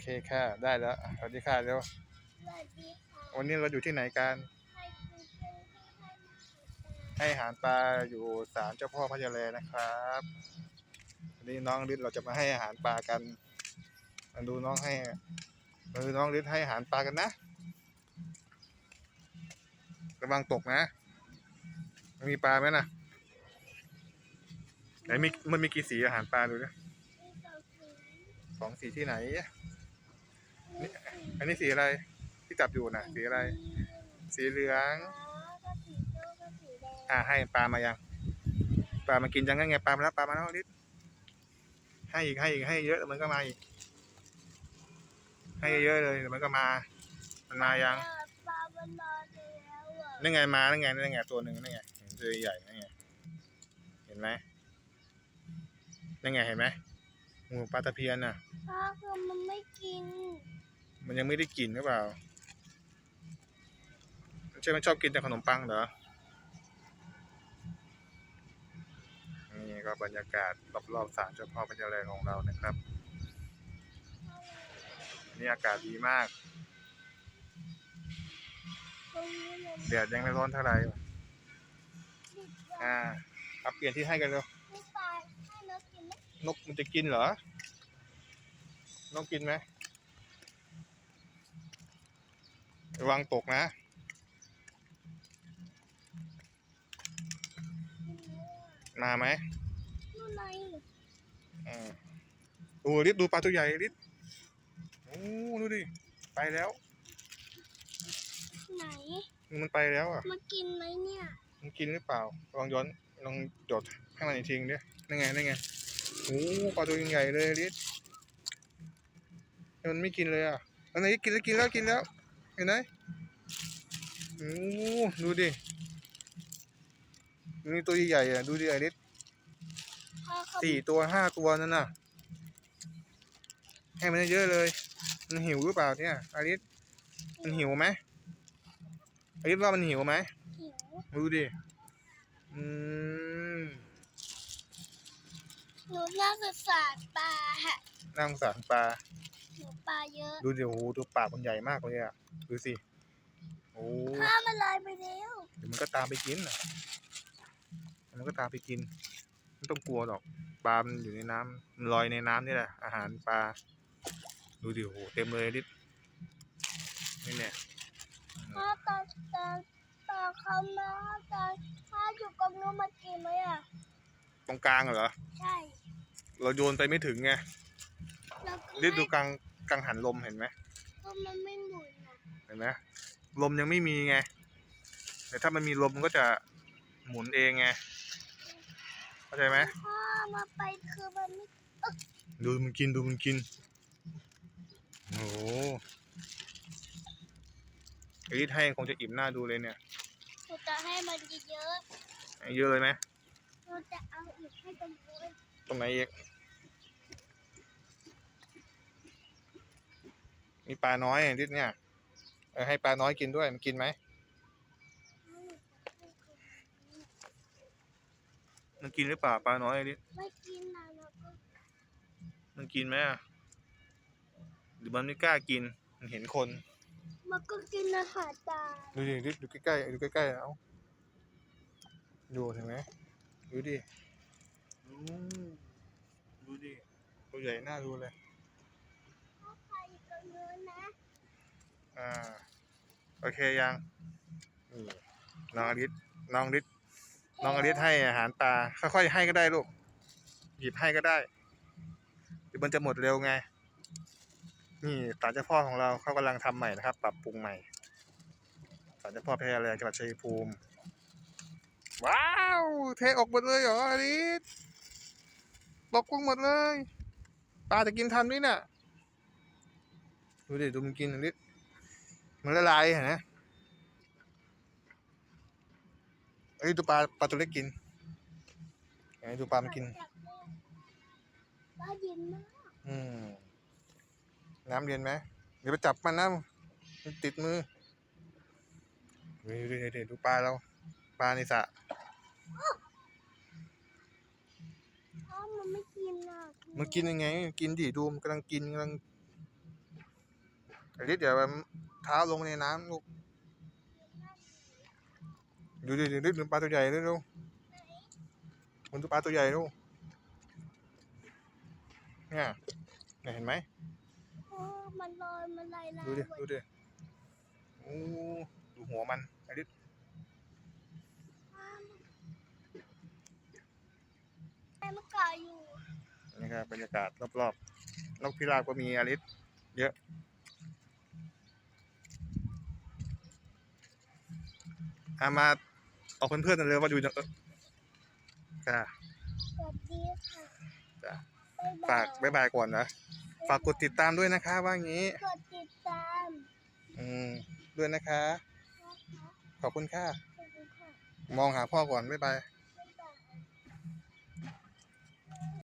เคค่ะได้แล้วสวัสดีค่ะเดี๋ยวสวัสดีค่ะวันนี้เราอยู่ที่ไหนกันใครคือเพื่อนที่ให้มาหาปลาให้อาหารปลาอยู่ศาลเจ้าพ่อพญาแลนะครับวันนี้น้องฤทธิ์เราจะมาให้อาหารปลากันมาดูน้องให้มาดูน้องฤทธิ์ให้อาหารปลากันนะระวังตกนะมันมีปลาไหมนะไหนมีมันมีกี่สีอาหารปลาดูดิที่เราคือสองสีที่ไหน อันนี้สีอะไรที่จับอยู่นะสีอะไร สีเหลืองฟ้าก็สีส้มก็สีแดงอ่าให้ปลามายังปลามากินยังไงไงปลามาแล้วปลามาแล้วนิดให้อีกให้อีกให้เยอะมันก็มาอีกให้เยอะเลยเดี๋ยวมันก็มา มันมายังปลามันนอนไปแล้วอะนั่นไงมานั่นไงนั่นไงตัวหนึ่งนั่นไงเห็นตัวใหญ่นั่นไงเห็นไหมนั่นไงเห็นไหมงูปลาตะเพียนน่ะปลาคือมันไม่กิน มันยังไม่ได้กินหรือเปล่าใช่มันชอบกินแต่ขนมปังเหรอ นี่ก็บรรยากาศรอบๆศาลเจ้าพ่อพญาแลของเรานะครับ นี่อากาศดีมากตรงนี้มันแดดยังไม่ร้อนเท่าไหร่ติดว่าอ่าเอาเปลี่ยนที่ให้กันเร็วไม่ปลาให้นกกินไหมนกมันจะกินเหรอ นกกินไหม ระวังตกนะ มาไหมนู่นไงอืมโอ้ลิศดูปลาตัวใหญ่ลิศโอ้ดูดิ ไปแล้ว ไหน มันไปแล้วอะ มากินไหมเนี่ย มันกินหรือเปล่า ลองย้อนลองจดให้มันอีกทีดินั่นไงนั่นไงโอ้ปลาตัวใหญ่เลยลิศมันไม่กินเลยอะอันไหนกินแล้วกินแล้วกินแล้วเห็นไหมโอ้ดูดิมีตัวใหญ่ๆอะดูดิไอริสพอเขาสี่ตัวห้าตัวนั่นน่ะ ให้มันเยอะๆเลย มันหิวหรือเปล่าเนี่ยไอริสมันหิวไหมไอริสว่ามันหิวไหมหิวดูดิ อืมหนูน่าจะสาดปลาฮะน่าสงสารปลาหนูป ลาเยอะดูดิโอ้โหดูปากมันใหญ่มากเลยอะดูสิโอ้ข้ามันลอยไปแล้วเดี๋ยวมันก็ตามไปกินน่ะเดี๋ยวมันก็ตามไปกินไม่ต้องกลัวหรอกปลามันอยู่ในน้ำมันลอยในน้ำนี่แหละ อาหารปลาดูดิโอ้โหเต็มเลยดินี่เนี่ยถ้าตอนตอนตอนเขามาตอนถ้าอยู่กองนู้นมากินไหมอะตรงกลางเหรอใช่ เราโยนไปไม่ถึงไง แล้วก็ดิดูกลาง กลางหันลมเห็นไหมก็มันไม่หมุนอะเห็นไหมลมยังไม่มีไง แต่ถ้ามันมีลมมันก็จะหมุนเองไงเข้าใจไหมถ้ามาไปคือมันไม่ดูมันกินดูมันกินโอ้โหไอ้ที่ให้คงจะอิ่มหน้าดูเลยเนี่ยหนูจะให้มันเยอะให้เยอะเลยไหมๆหนูจะเอาอีกให้ตรงนู้นตรงไหนอีก มีปลาน้อยไอ้ทิศเนี่ยเออให้ปลาน้อยกินด้วย มันกินไหม มันกินหรือเปล่าปลาน้อยไอ้ทิศไม่กินนะแล้วก็มันกินไหมอะหรือมันไม่กล้ากิน มันเห็นคน มันก็กินอาหารตาดูดิดิดูใกล้ๆดูใกล้ๆเอาดูเห็นไหมดูดิอืมดูดิตัวใหญ่น่าดูเลยถ้าใคร อ่า โอเคยังนี่น้องอลิศน้องอลิศน้องอลิศให้อาหารปลาค่อยๆให้ก็ได้ลูก หยิบให้ก็ได้เดี๋ยวมันจะหมดเร็วไง นี่ศาลเจ้าพ่อของเราเขากำลังทำใหม่นะครับ ปรับปรุงใหม่ศาลเจ้าพ่อพญาแลจังหวัดชัยภูมิ ว้าว เทออกหมดเลยเหรออลิศตกลงหมดเลย ปลาจะกินทันไหมเนี่ย ดูดิดูมันกินอลิศมันละลายเห็นไหมเอ้ยดูปลาปลาตัวเล็กกินไอ้ดูปลามันกินปลาเย็นมากอืมน้ำเย็นไหมเดี๋ยวไปจับมันนะมันติดมือดูดิดูดิดูปลาเราปลาในสระถ้ามันไม่กินอะมันกินยังไง กินดิดูมันกำลังกินกำลัง อลิสเดี๋ยวเท้าลงในน้ำลูกดูดิดูดิดูปลาตัวใหญ่ด้วยลูกมันดูปลาตัวใหญ่ลูกเนี่ยเนี่ยเห็นไหมโอ้มันลอยมันไหลลายดูดิหมดูดิโอ้ดูหัวมันอลิสแม่มันเกาะอยู่นี่ครับบรรยากาศรอบๆนกพิราบก็มีอลิสเยอะ อามาออกเพื่อนๆกันเลยว่าดูจะเออจ้าสวัสดีค่ะจ้ะบ๊ายบาฝายกบ๊ายบายก่อนนะ ฝากกดติดตามด้วยนะคะว่างี้ กดติดตาม อืมด้วยนะคะนะคะขอบคุณค่ะขอบคุณค่ะ มองหาพ่อก่อนบ๊ายบาย